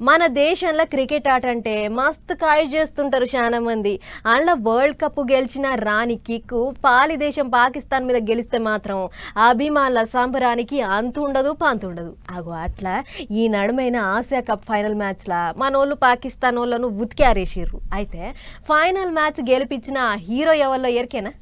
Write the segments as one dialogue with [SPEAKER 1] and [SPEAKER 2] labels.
[SPEAKER 1] మన దేశంలో క్రికెట్ ఆట అంటే మస్తు కాయ చేస్తుంటారు చాలా మంది అందులో వరల్డ్ కప్ గెలిచిన రాణి కిక్కు పాలి దేశం పాకిస్తాన్ మీద గెలిస్తే మాత్రం అభిమానుల సంబరానికి అంతు ఉండదు పంతు ఉండదు. అగో అట్లా ఈ నడుమైన ఆసియా కప్ ఫైనల్ మ్యాచ్లా వాళ్ళు పాకిస్తాన్ వాళ్ళను ఉతికారేసిర్రు. అయితే ఫైనల్ మ్యాచ్ గెలిపించిన హీరో ఎవరిలో? ఎరికేనా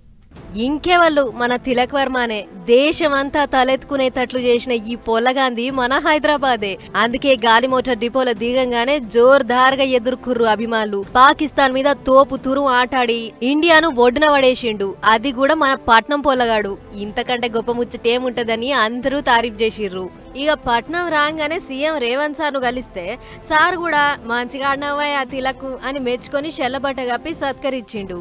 [SPEAKER 1] ఇంకెవళ్ళు మన తిలక్ వర్మనే దేశమంతా తలెత్తుకునేటట్లు చేసిన ఈ పొల్లగాంధీ మన హైదరాబాదే. అందుకే గాలి మోటార్ డిపోల దిగంగానే జోర్దార్గా ఎదుర్కొర్రు అభిమానులు. పాకిస్తాన్ మీద తోపు తురు ఆటాడి ఇండియాను ఒడ్డున పడేసిండు. అది కూడా మన పట్నం పొల్లగాడు. ఇంతకంటే గొప్ప ముచ్చటేముంటదని అందరూ తారీఫ్ చేసిర్రు. ఇక పట్నం రాగానే సీఎం రేవంత్ సార్ను కలిస్తే సార్ కూడా మంచిగా ఆడినావా ఆ తిలక్ అని మెచ్చుకొని షెల్లబట్ట కప్పి సత్కరించిండు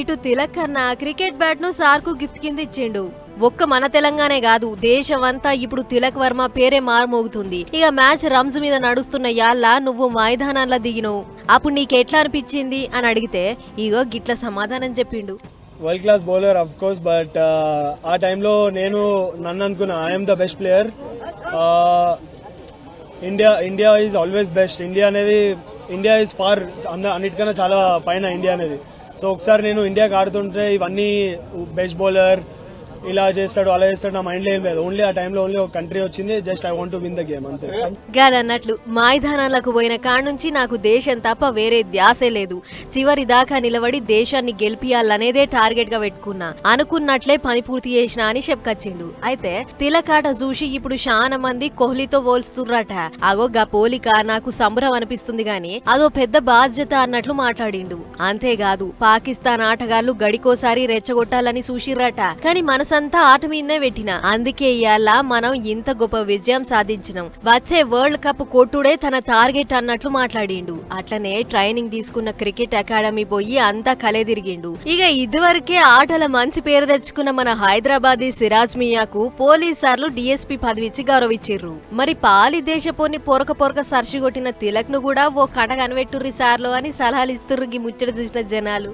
[SPEAKER 1] ఇటు తిలక్ కన్నా క్రికెట్ బ్యాట్ను సార్కు గిఫ్ట్ కింద ఇచ్చిండు. ఒక్క మన తెలంగాణే కాదు దేశం అంతా ఇప్పుడు తిలక్ వర్మ పేరే మారుమోగుతుంది. ఇక మ్యాచ్ రమ్స్ మీద నడుస్తున్న యాళ్ళ నువ్వు మైదానంలో దిగినవు. అప్పుడు నీకెట్లా అనిపించింది అని అడిగితే ఇగో గిట్ల సమాధానం చెప్పిండు.
[SPEAKER 2] World class bowler of course but ఆ టైంలో నేను నన్ను అనుకున్నా I'm the best player India India is always best India అనేది ఇండియా ఈజ్ ఫార్ అన్నిటికన్నా చాలా పైన ఇండియా అనేది. సో ఒకసారి నేను ఇండియాకి ఆడుతుంటే ఇవన్నీ బెస్ట్ బౌలర్ ఇలా చేస్తాడు అలా చేస్తాడు నా మైండ్లో ఏం లేదు. ఓన్లీ ఆ టైంలో ఓన్లీ ఒక కంట్రీ వచ్చింది just I want to win the game అంతే.
[SPEAKER 1] గాదన్నట్లు మైదానాలకు పోయిన కాడ నుంచి నాకు దేశం తప్ప వేరే ధ్యాసే లేదు. చివరి దాకా నిలబడి దేశాన్ని గెలిపియాలనేదే టార్గెట్గా పెట్టుకున్నా. అనుకున్నట్లే పని పూర్తి చేసిన అని చెప్పుకొచ్చిండు అయితే తిలకాట చూసి ఇప్పుడు చాలా మంది కోహ్లీతో పోల్స్తుర్రట అగో గా పోలిక నాకు సంబరం అనిపిస్తుంది గాని అదో పెద్ద బాధ్యత అన్నట్లు మాట్లాడిండు. అంతేకాదు పాకిస్తాన్ ఆటగాళ్ళు గడికోసారి రెచ్చగొట్టాలని చూసిర్రట. కానీ మనసు మనసంతా ఆట మీదనే పెట్టిన. అందుకే ఇవాళ మనం ఇంత గొప్ప విజయం సాధించినాం. వచ్చే వరల్డ్ కప్ కొట్టుడే తన టార్గెట్ అన్నట్లు మాట్లాడిండు. అట్లనే ట్రైనింగ్ తీసుకున్న క్రికెట్ అకాడమీ పోయి అంతా కలే తిరిగిండు ఇక ఇదివరకే ఆటల మంచి పేరు తెచ్చుకున్న మన హైదరాబాదీ సిరాజ్ మియాకు పోలీసార్లు డిఎస్పీ పదవిచ్చి గౌరవించిర్రు మరి పాలి దేశపోని పొరక పొరక సర్షి కొట్టిన తిలక్ను కూడా ఓ కట కనిపెట్టుర్రి సార్లు అని సలహాలు ఇస్తుర్రు ఈ ముచ్చట చూసిన జనాలు.